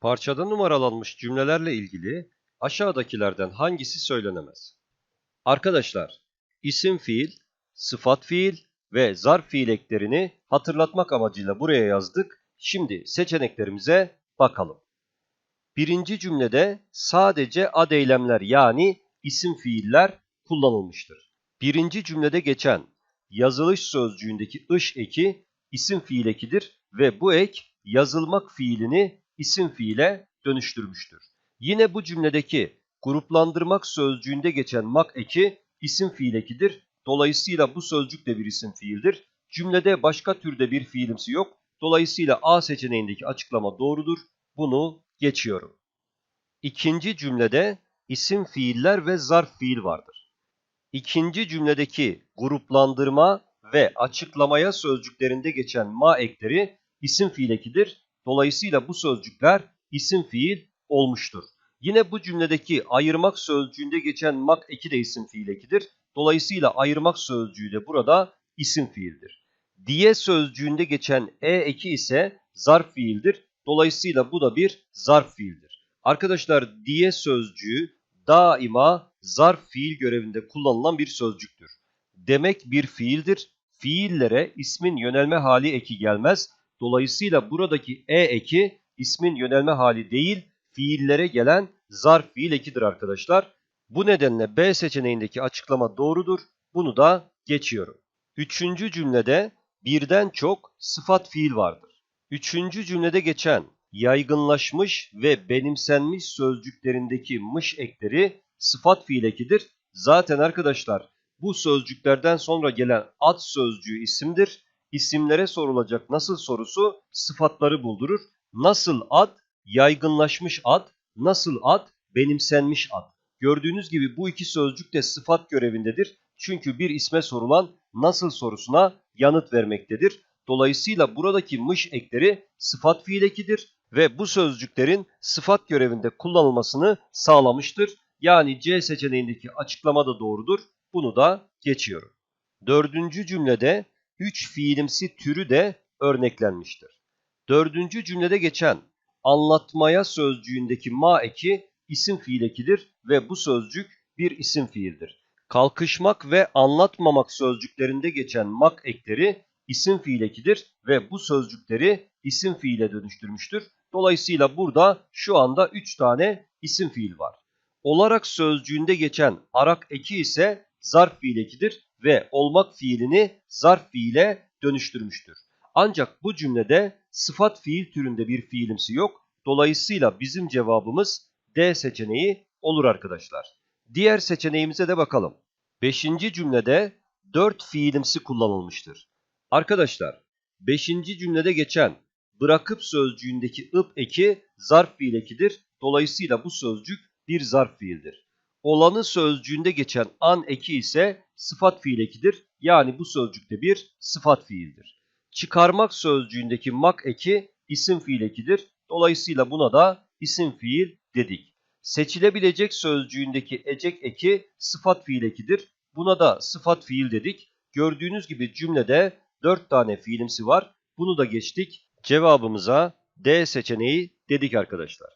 Parçada numaralanmış cümlelerle ilgili aşağıdakilerden hangisi söylenemez? Arkadaşlar, isim fiil, sıfat fiil ve zarf fiil eklerini hatırlatmak amacıyla buraya yazdık. Şimdi seçeneklerimize bakalım. Birinci cümlede sadece ad eylemler yani isim fiiller kullanılmıştır. Birinci cümlede geçen yazılış sözcüğündeki ış eki isim fiil ekidir ve bu ek yazılmak fiilini isim fiile dönüştürmüştür. Yine bu cümledeki gruplandırmak sözcüğünde geçen mak eki isim fiil ekidir. Dolayısıyla bu sözcük de bir isim fiildir. Cümlede başka türde bir fiilimsi yok. Dolayısıyla A seçeneğindeki açıklama doğrudur. Bunu geçiyorum. İkinci cümlede isim fiiller ve zarf fiil vardır. İkinci cümledeki gruplandırma ve açıklamaya sözcüklerinde geçen ma ekleri isim fiil ekidir. Dolayısıyla bu sözcükler isim fiil olmuştur. Yine bu cümledeki ayırmak sözcüğünde geçen mak eki de isim fiil ekidir. Dolayısıyla ayırmak sözcüğü de burada isim fiildir. Diye sözcüğünde geçen e eki ise zarf fiildir. Dolayısıyla bu da bir zarf fiildir. Arkadaşlar diye sözcüğü daima zarf fiil görevinde kullanılan bir sözcüktür. Demek bir fiildir. Fiillere ismin yönelme hali eki gelmez. Dolayısıyla buradaki e eki ismin yönelme hali değil, fiillere gelen zarf fiil ekidir arkadaşlar. Bu nedenle B seçeneğindeki açıklama doğrudur. Bunu da geçiyorum. Üçüncü cümlede birden çok sıfat fiil vardır. Üçüncü cümlede geçen yaygınlaşmış ve benimsenmiş sözcüklerindeki mış ekleri sıfat fiil ekidir. Zaten arkadaşlar bu sözcüklerden sonra gelen ad sözcüğü isimdir. İsimlere sorulacak nasıl sorusu sıfatları buldurur. Nasıl ad? Yaygınlaşmış ad. Nasıl ad? Benimsenmiş ad. Gördüğünüz gibi bu iki sözcük de sıfat görevindedir. Çünkü bir isme sorulan nasıl sorusuna yanıt vermektedir. Dolayısıyla buradaki mış ekleri sıfat fiil ekidir ve bu sözcüklerin sıfat görevinde kullanılmasını sağlamıştır. Yani C seçeneğindeki açıklama da doğrudur. Bunu da geçiyorum. Dördüncü cümlede üç fiilimsi türü de örneklenmiştir. Dördüncü cümlede geçen anlatmaya sözcüğündeki ma eki isim fiil ekidir ve bu sözcük bir isim fiildir. Kalkışmak ve anlatmamak sözcüklerinde geçen mak ekleri isim fiil ekidir ve bu sözcükleri isim fiile dönüştürmüştür. Dolayısıyla burada şu anda 3 tane isim fiil var. Olarak sözcüğünde geçen arak eki ise zarf fiil ekidir ve olmak fiilini zarf fiile dönüştürmüştür. Ancak bu cümlede sıfat fiil türünde bir fiilimsi yok. Dolayısıyla bizim cevabımız D seçeneği olur arkadaşlar. Diğer seçeneğimize de bakalım. Beşinci cümlede dört fiilimsi kullanılmıştır. Arkadaşlar, beşinci cümlede geçen bırakıp sözcüğündeki ıp eki zarf fiil ekidir. Dolayısıyla bu sözcük bir zarf fiildir. Olanı sözcüğünde geçen an eki ise sıfat fiil ekidir. Yani bu sözcükte bir sıfat fiildir. Çıkarmak sözcüğündeki mak eki isim fiil ekidir. Dolayısıyla buna da isim fiil dedik. Seçilebilecek sözcüğündeki ecek eki sıfat fiil ekidir. Buna da sıfat fiil dedik. Gördüğünüz gibi cümlede 4 tane fiilimsi var. Bunu da geçtik. Cevabımıza D seçeneği dedik arkadaşlar.